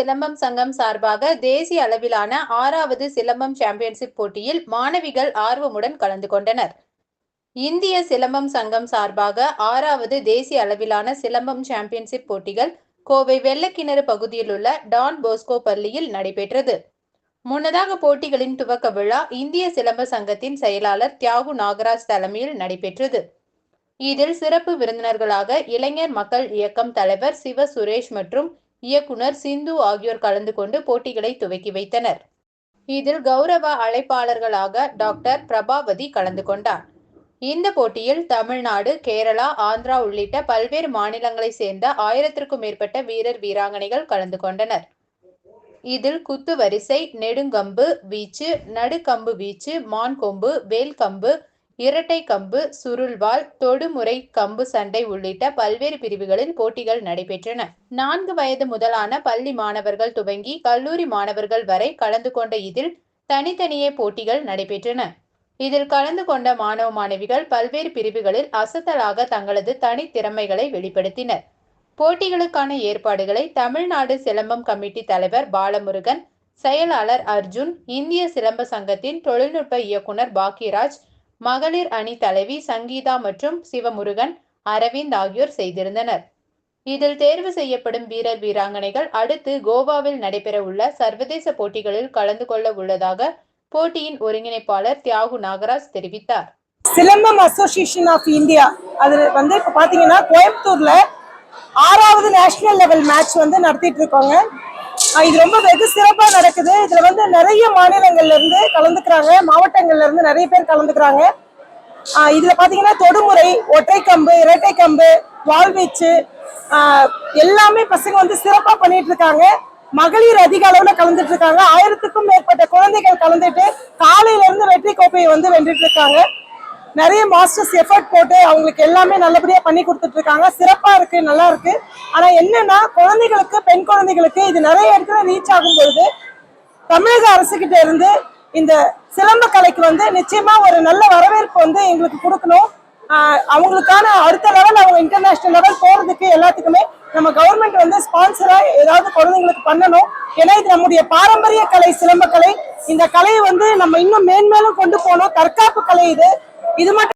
சிலம்பம் சங்கம் சார்பாக தேசிய அளவிலான ஆறாவது சிலம்பம் சாம்பியன்ஷிப் போட்டியில் மாணவிகள் ஆர்வமுடன் கலந்து கொண்டனர். இந்திய சிலம்பம் சங்கம் சார்பாக ஆறாவது தேசிய அளவிலான சிலம்பம் சாம்பியன்ஷிப் போட்டிகள் கோவை வெள்ளக்கிணறு பகுதியில் உள்ள டான் போஸ்கோ பள்ளியில் நடைபெற்றது. முன்னதாக போட்டிகளின் துவக்க விழா இந்திய சிலம்ப சங்கத்தின் செயலாளர் தியாகு நாகராஜ் தலைமையில் நடைபெற்றது. இதில் சிறப்பு விருந்தினர்களாக இளைஞர் மக்கள் இயக்கம் தலைவர் சிவ சுரேஷ் மற்றும் இயக்குனர் சிந்து ஆகியோர் கலந்து கொண்டு போட்டிகளை துவக்கி வைத்தனர். இதில் கௌரவ அழைப்பாளர்களாக டாக்டர் பிரபாவதி கலந்து கொண்டார். இந்த போட்டியில் தமிழ்நாடு கேரளா ஆந்திரா உள்ளிட்ட பல்வேறு மாநிலங்களைச் சேர்ந்த ஆயிரத்திற்கும் மேற்பட்ட வீரர் வீராங்கனைகள் கலந்து கொண்டனர். இதில் குத்து வரிசை நெடுங்கம்பு வீச்சு நடுக்கம்பு வீச்சு மான்கொம்பு வேல்கம்பு இரட்டை கம்பு சுருள்வாள் தொடுமுறை கம்பு சண்டை உள்ளிட்ட பல்வேறு பிரிவுகளில் போட்டிகள் நடைபெற்றன. நான்கு வயது முதலான பள்ளி மாணவர்கள் துவங்கி கல்லூரி மாணவர்கள் வரை கலந்து கொண்ட இதில் தனித்தனியே போட்டிகள் நடைபெற்றன. இதில் கலந்து கொண்ட மாணவ மாணவிகள் பல்வேறு பிரிவுகளில் அசத்தலாக தங்களது தனித்திறமைகளை வெளிப்படுத்தினர். போட்டிகளுக்கான ஏற்பாடுகளை தமிழ்நாடு சிலம்பம் கமிட்டி தலைவர் பாலமுருகன் செயலாளர் அர்ஜுன் இந்திய சிலம்ப சங்கத்தின் தொழில்நுட்ப இயக்குனர் பாக்கியராஜ் மகளிர் அணி தலைவி சங்கீதா மற்றும் சிவமுருகன் அரவிந்த் ஆகியோர் செய்திருந்தனர். இதில் தேர்வு செய்யப்படும் வீரர் வீராங்கனைகள் அடுத்து கோவாவில் நடைபெற உள்ள சர்வதேச போட்டிகளில் கலந்து கொள்ள உள்ளதாக போட்டியின் ஒருங்கிணைப்பாளர் தியாகு நாகராஜ் தெரிவித்தார். சிலம்பம் அசோசியேஷன் ஆஃப் இந்தியா அது வந்து இப்போ பார்த்தீங்கன்னா கோயம்புத்தூர்ல ஆறாவது நேஷனல் லெவல் மேட்ச் வந்து நடத்திட்டு இருக்கோங்க. இது ரொம்ப வெகு சிறப்பாக நடக்குது. இதுல வந்து நிறைய மாநிலங்கள்ல இருந்து கலந்துக்கிறாங்க. மாவட்டங்கள்ல இருந்து நிறைய பேர் கலந்துக்கிறாங்க. ஆஹ் இதுல பாத்தீங்கன்னா தொடுமுறை ஒற்றை கம்பு இரட்டை கம்பு வாழ்வீச்சு ஆஹ் எல்லாமே பசங்க வந்து சிறப்பா பண்ணிட்டு இருக்காங்க. மகளிர் அதிக அளவுல கலந்துட்டு இருக்காங்க. ஆயிரத்துக்கும் மேற்பட்ட குழந்தைகள் கலந்துட்டு காலையில இருந்து வெற்றி கோப்பையை வந்து வென்றுட்டு இருக்காங்க. நிறைய மாஸ்டர்ஸ் எஃபர்ட் போட்டு அவங்களுக்கு எல்லாமே நல்லபடியாக பண்ணி கொடுத்துட்டு இருக்காங்க இருக்குது இருக்கு நல்லா இருக்கு. ஆனால் என்னன்னா குழந்தைகளுக்கு பெண் குழந்தைகளுக்கு இது நிறைய இடத்துல ரீச் ஆகும் பொழுது தமிழக அரசு இருந்து இந்த சிலம்ப கலைக்கு வந்து நிச்சயமா ஒரு நல்ல வரவேற்பு வந்து எங்களுக்கு கொடுக்கணும். அவங்களுக்கான அடுத்த லெவல் அவங்க இன்டர்நேஷனல் லெவல் போறதுக்கு எல்லாத்துக்குமே நம்ம கவர்மெண்ட் வந்து ஸ்பான்சரா ஏதாவது குழந்தைங்களுக்கு பண்ணணும். ஏன்னா இது நம்முடைய பாரம்பரிய கலை சிலம்ப கலை. இந்த கலையை வந்து நம்ம இன்னும் மேன்மேலும் கொண்டு போகணும். தற்காப்பு கலை இது. இது மட்டும்